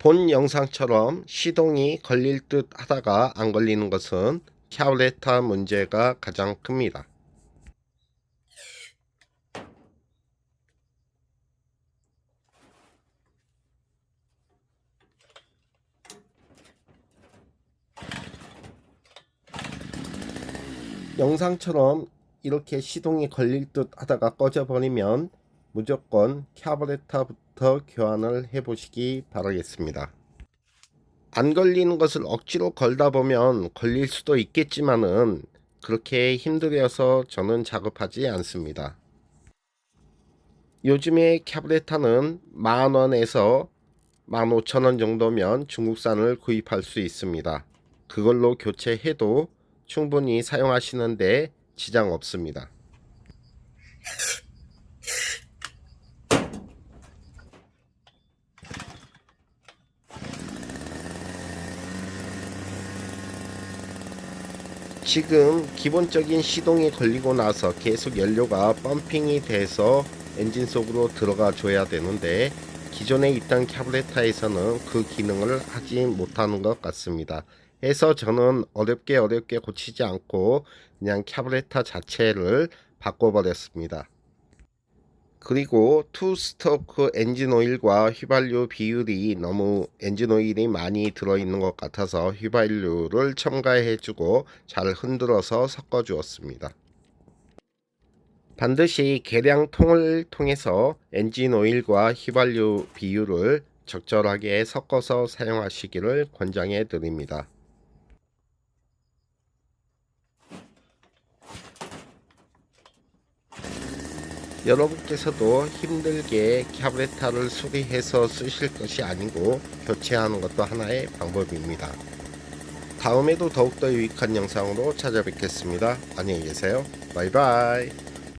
본 영상처럼 시동이 걸릴 듯 하다가 안 걸리는 것은 캬브레터 문제가 가장 큽니다. 영상처럼 이렇게 시동이 걸릴 듯 하다가 꺼져 버리면 무조건 캬브레터 부터 교환을 해 보시기 바라겠습니다. 안 걸리는 것을 억지로 걸다 보면 걸릴 수도 있겠지만은 그렇게 힘들어서 저는 작업하지 않습니다. 요즘에 캬브레터는 만 원에서 만 오천 원 정도면 중국산을 구입할 수 있습니다. 그걸로 교체해도 충분히 사용하시는데 지장 없습니다. 지금 기본적인 시동이 걸리고 나서 계속 연료가 펌핑이 돼서 엔진 속으로 들어가 줘야 되는데 기존에 있던 캬브레터에서는 그 기능을 하지 못하는 것 같습니다. 해서 저는 어렵게 어렵게 고치지 않고 그냥 캬브레터 자체를 바꿔버렸습니다. 그리고 투 스토크 엔진 오일과 휘발유 비율이 너무 엔진 오일이 많이 들어있는 것 같아서 휘발유를 첨가해주고 잘 흔들어서 섞어 주었습니다. 반드시 계량통을 통해서 엔진 오일과 휘발유 비율을 적절하게 섞어서 사용하시기를 권장해 드립니다. 여러분께서도 힘들게 캬브레타를 수리해서 쓰실 것이 아니고 교체하는 것도 하나의 방법입니다. 다음에도 더욱더 유익한 영상으로 찾아뵙겠습니다. 안녕히 계세요. 바이바이.